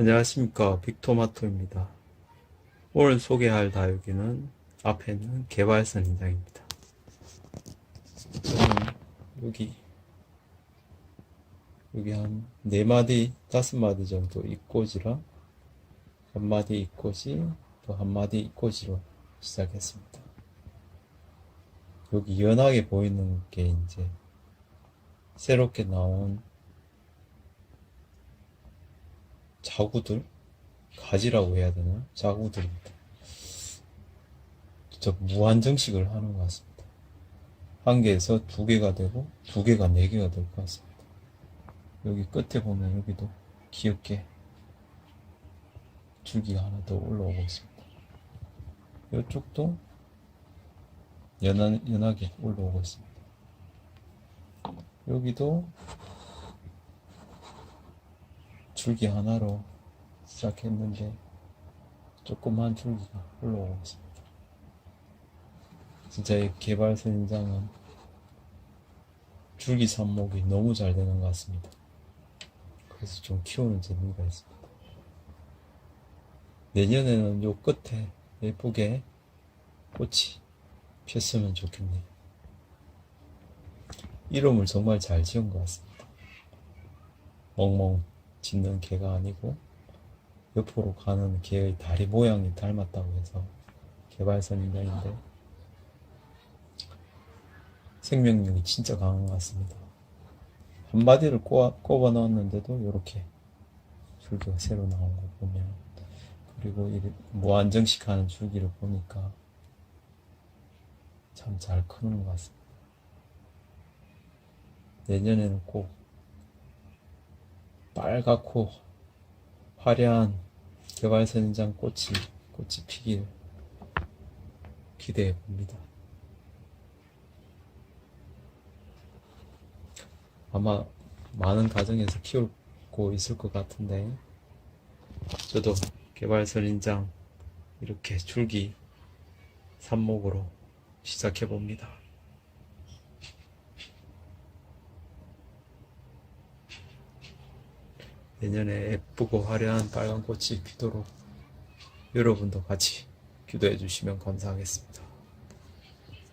안녕하십니까. 빅토마토입니다. 오늘 소개할 다육이는 앞에 있는 개발선 인장입니다. 여기 여기 한네 마디 다섯 마디 정도 입꼬지랑 한 마디 입꼬지 또 한 마디 입꼬지로 시작했습니다. 여기 연하게 보이는 게 이제 새롭게 나온 자구들 가지라고 해야 되나 자구들입니다. 진짜 무한정식을 하는 것 같습니다. 한 개에서 두 개가 되고 두 개가 네 개가 될 것 같습니다. 여기 끝에 보면 여기도 귀엽게 줄기가 하나 더 올라오고 있습니다. 이쪽도 연한, 연하게 올라오고 있습니다. 여기도 줄기 하나로 시작했는데 조그만 줄기가 올라오고 있습니다. 진짜 이 개발 선인장은 줄기 삽목이 너무 잘 되는 것 같습니다. 그래서 좀 키우는 재미가 있습니다. 내년에는 요 끝에 예쁘게 꽃이 폈으면 좋겠네요. 이름을 정말 잘 지은 것 같습니다. 멍멍 짓는 개가 아니고 옆으로 가는 개의 다리 모양이 닮았다고 해서 개발선 인장인데 생명력이 진짜 강한 것 같습니다. 한 마디를 꼽아, 넣었는데도 이렇게 줄기가 새로 나온 거 보면 그리고 이 무안정식 하는 줄기를 보니까 참 잘 크는 것 같습니다. 내년에는 꼭 빨갛고 화려한 개발선인장 꽃이 꽃이 피길 기대해 봅니다. 아마 많은 가정에서 키우고 있을 것 같은데 저도 개발선인장 이렇게 줄기 삽목으로 시작해 봅니다. 내년에 예쁘고 화려한 빨간 꽃이 피도록 여러분도 같이 기도해 주시면 감사하겠습니다.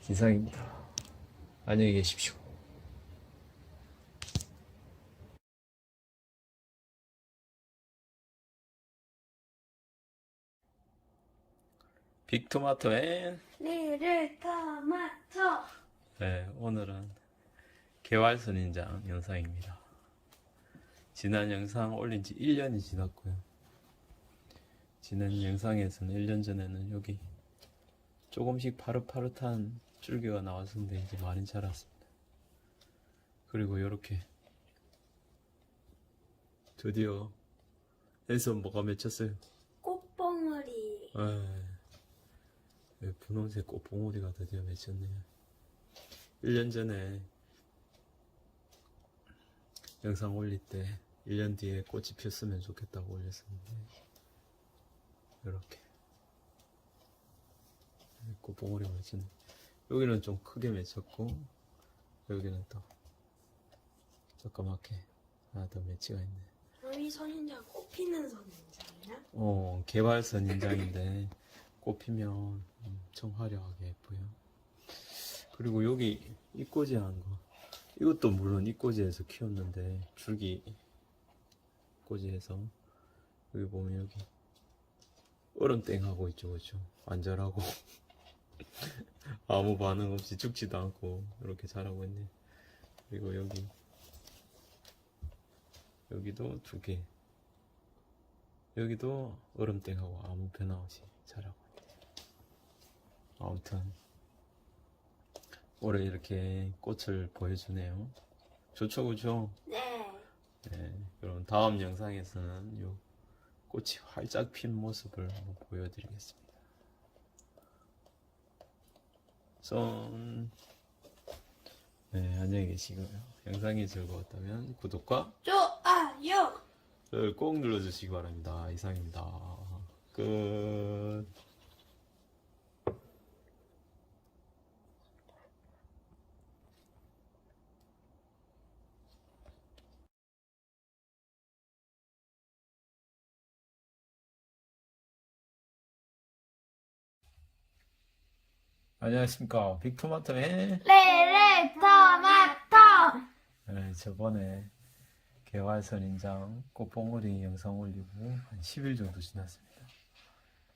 이상입니다. 안녕히 계십시오. 빅토마토 앤 리를 토마토 네, 오늘은 개활선인장 영상입니다. 지난 영상 올린 지 1년이 지났고요. 지난 영상에서는 1년 전에는 여기 조금씩 파릇파릇한 줄기가 나왔었는데 이제 많이 자랐습니다. 그리고 이렇게 드디어 해서 뭐가 맺혔어요. 꽃봉오리 네, 분홍색 꽃봉오리가 드디어 맺혔네요. 1년 전에 영상 올릴 때 1년 뒤에 꽃이 폈으면 좋겠다고 올렸었는데 이렇게 꽃봉오리가 맺혔네. 여기는 좀 크게 맺혔고 여기는 또 조그맣게 하나 더 맺히가 있네. 여기 선인장 꽃 피는 선인장이야? 어, 개발 선 인장인데 꽃 피면 엄청 화려하게 예뻐요. 그리고 여기 이꼬지 한 거. 이것도 물론 이꼬지에서 키웠는데 줄기 꼬지에서 여기 보면 여기 얼음땡 하고 있죠, 그렇죠? 완전하고 아무 반응 없이 죽지도 않고 이렇게 자라고 있네. 그리고 여기 여기도 두 개. 여기도 얼음땡하고 아무 변화 없이 자라고 있네요. 아무튼 올해 이렇게 꽃을 보여주네요. 좋죠, 그죠? 네 네. 그럼 다음 영상에서는 요 꽃이 활짝 핀 모습을 한번 보여드리겠습니다. 손. 네, 안녕히 계시고요. 영상이 즐거웠다면 구독과 좋아요 를 꼭 눌러주시기 바랍니다. 이상입니다. 끝. 안녕하십니까 빅토마토의 레레 토마토. 네, 저번에 개활선 인장 꽃봉오리 영상 올리고 한 10일 정도 지났습니다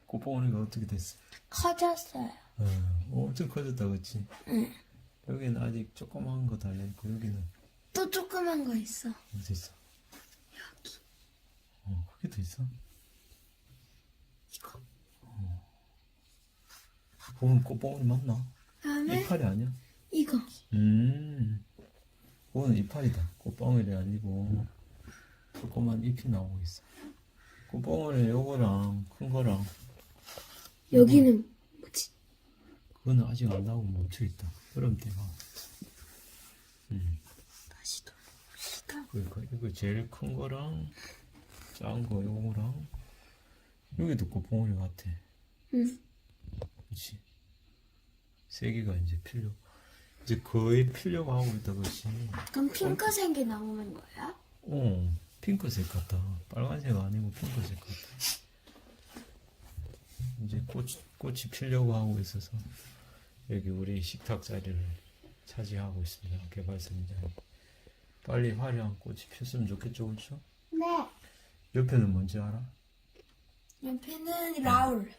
꽃봉오리가 어떻게 됐어? 커졌어요. 어, 엄청 커졌다 그치? 응. 여기는 아직 조그만 거 달려있고 여기는 또 조그만 거 있어. 어디 있어? 여기 어 거기도 있어? 이거. 그건 꽃봉오리 맞나? 다음에 이파리 아니야? 이거. 음, 그거는 이파리다. 꽃봉오리 아니고 조그만 잎이 나오고 있어. 꽃봉오리 요거랑 큰 거랑 여기는 뭐지? 그거는 아직 안 나오고 멈춰 있다. 그럼 때가. 음, 다시. 그러니까 이거 제일 큰 거랑 작은 거 요거랑 여기도 꽃봉오리 같아. 응. 그렇지. 세 개가 이제 필요. 이제 거의 필요가 하고 있다, 그렇지. 그럼 핑크색이 나오는 거야? 어, 핑크색 같다. 빨간색 아니고 핑크색 같다. 이제 꽃, 꽃이 피려고 하고 있어서 여기 우리 식탁 자리를 차지하고 있습니다. 개발선이자 빨리 화려한 꽃이 폈으면 좋겠죠, 그렇죠? 네. 옆에는 뭔지 알아? 옆에는 라울.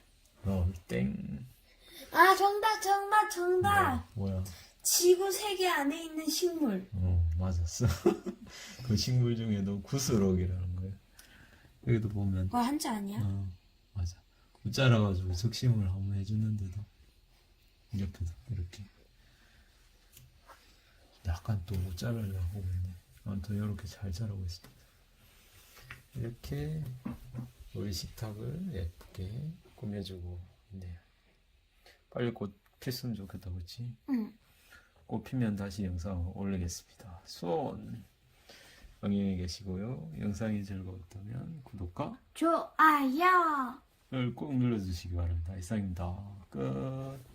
어, 땡. 아 정답 정답 정답. 뭐야? 지구 세계 안에 있는 식물. 어, 맞았어. 그 식물 중에도 구스럭이라는 거예요. 여기도 보면 그거 한자 아니야? 어, 맞아. 웃자라 가지고 적심을 한번 해줬는데도 옆에도 이렇게 약간 또 웃자를 하고 있네. 아무튼 이렇게 잘 자라고 있습니다. 이렇게 우리 식탁을 예쁘게 꾸며주고 있네요. 빨리 꽃 피었으면 좋겠다, 그렇지? 응. 꽃 피면 다시 영상 올리겠습니다. 수원 영영에 계시고요. 영상이 즐거웠다면 구독과 좋아요. 을꼭 눌러주시기 바랍니다. 이상입니다. 끝.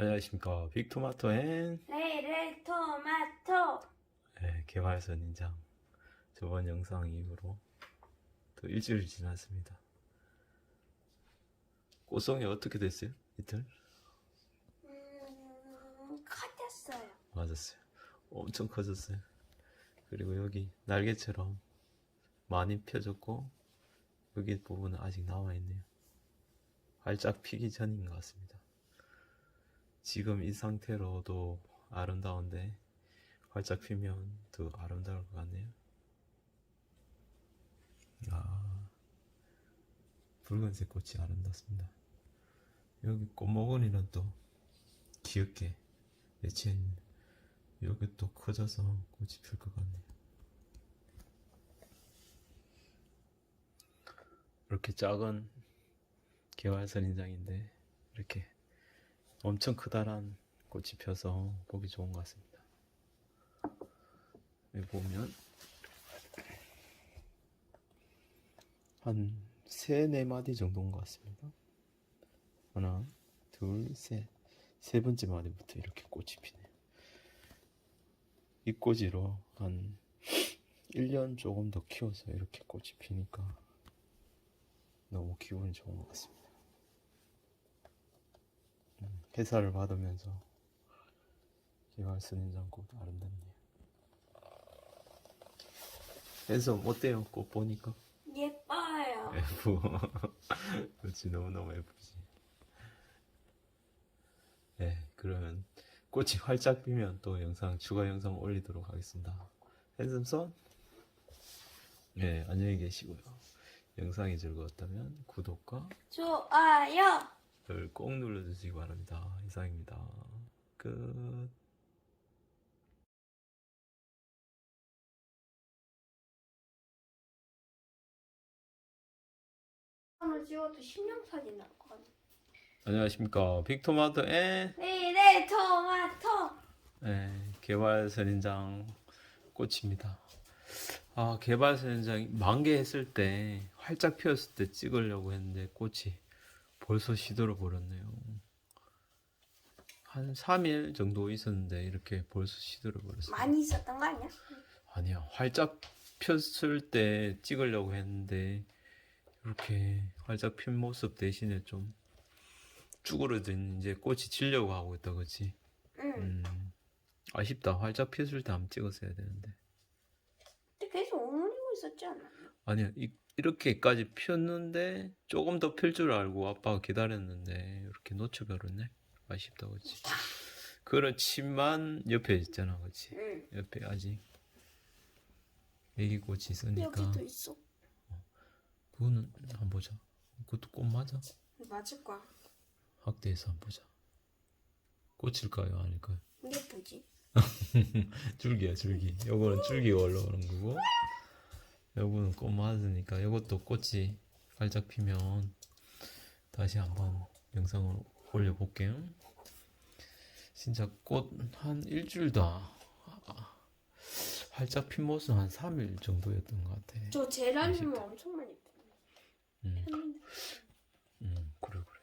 안녕하십니까. 빅토마토 앤 레레 토마토. 네, 개발선 인장. 저번 영상 이후로 또 일주일 지났습니다. 꽃송이 어떻게 됐어요? 이틀? 음, 커졌어요. 맞았어요. 엄청 커졌어요. 그리고 여기 날개처럼 많이 펴졌고 여기 부분은 아직 남아 있네요. 활짝 피기 전인 것 같습니다. 지금 이 상태로도 아름다운데 활짝 피면 더 아름다울 것 같네요. 아, 붉은색 꽃이 아름답습니다. 여기 꽃모근이는 또 귀엽게 매치했네. 여기 또 커져서 꽃이 필 것 같네요. 이렇게 작은 개활선 인장인데 이렇게 엄청 크다란 꽃이 펴서 보기 좋은 것 같습니다. 여기 보면 한 세네 마디 정도인 것 같습니다. 하나, 둘, 셋. 세 번째 마디부터 이렇게 꽃이 피네요. 이 꼬지로 한 1년 조금 더 키워서 이렇게 꽃이 피니까 너무 기분이 좋은 것 같습니다. 음, 회사를 받으면서 개발 쓰는 장꽃 아름답네요. 그래서 어때요? 꽃 보니까? 예뻐요. F. 그렇지, 너무 너무 예쁘지. 네, 그러면 꽃이 활짝 피면 또 영상, 추가 영상 올리도록 하겠습니다. 핸섬선? 네, 안녕히 계시고요. 영상이 즐거웠다면 구독과 좋아요. 을꼭 눌러주시기 바랍니다. 이상입니다. 끝. 찍어도 같아. 안녕하십니까. 빅토마토 앤 미래 토마토. 네, 개발 선인장 꽃입니다. 아, 개발 선인장이 만개했을 때, 활짝 피었을 때 찍으려고 했는데, 꽃이 벌써 시들어 버렸네요. 한 3일 정도 있었는데, 이렇게 벌써 시들어 버렸어요. 많이 있었던 거 아니야? 아니야, 활짝 폈을 때 찍으려고 했는데, 이렇게 활짝 핀 모습 대신에 좀 쭈그러든 이제 꽃이 지려고 하고 있다, 그치? 응. 음, 아쉽다. 활짝 폈을 때 한번 찍었어야 되는데. 근데 계속 오므리고 있었지 않나? 아니야, 이, 이렇게까지 폈는데 조금 더 필 줄 알고 아빠가 기다렸는데 이렇게 놓쳐버렸네. 아쉽다, 그렇지? 그렇지만 옆에 있잖아, 그렇지? 응. 옆에 아직 애기 꽃이 있으니까 여기도 있어. 그거는 한번 보자. 그것도 꽃 맞아? 맞을 거야. 학대에서 한번 보자. 꽃일까요, 아닐까요? 예쁘지? 줄기야 줄기 요거는 줄기가 올라오는 거고 요거는 꽃 맞으니까 요것도 꽃이 활짝 피면 다시 한번 영상을 올려볼게요 진짜 꽃 한 일주일도 안- 아, 활짝 핀 모습 한 3일 정도였던 것 같아 저 아쉽다. 엄청 많이 음. 음 그래 그래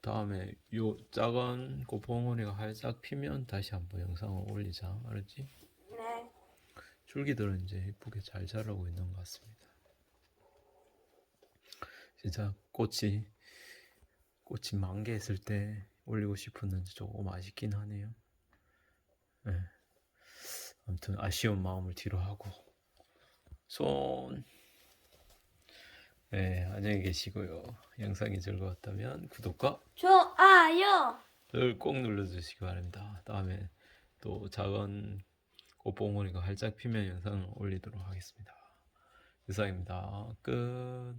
다음에 요 작은 꽃봉오리가 활짝 피면 다시 한번 영상을 올리자 알았지? 네. 줄기들은 이제 예쁘게 잘 자라고 있는 것 같습니다. 진짜 꽃이 꽃이 만개했을 때 올리고 싶었는데 조금 아쉽긴 하네요. 네. 아무튼 아쉬운 마음을 뒤로 하고 손. 네, 안녕히 계시고요. 영상이 즐거웠다면 구독과 좋아요. 를 꼭 눌러주시기 바랍니다. 다음에 또 작은 꽃봉오리가 활짝 피면 영상을 올리도록 하겠습니다. 이상입니다. 끝.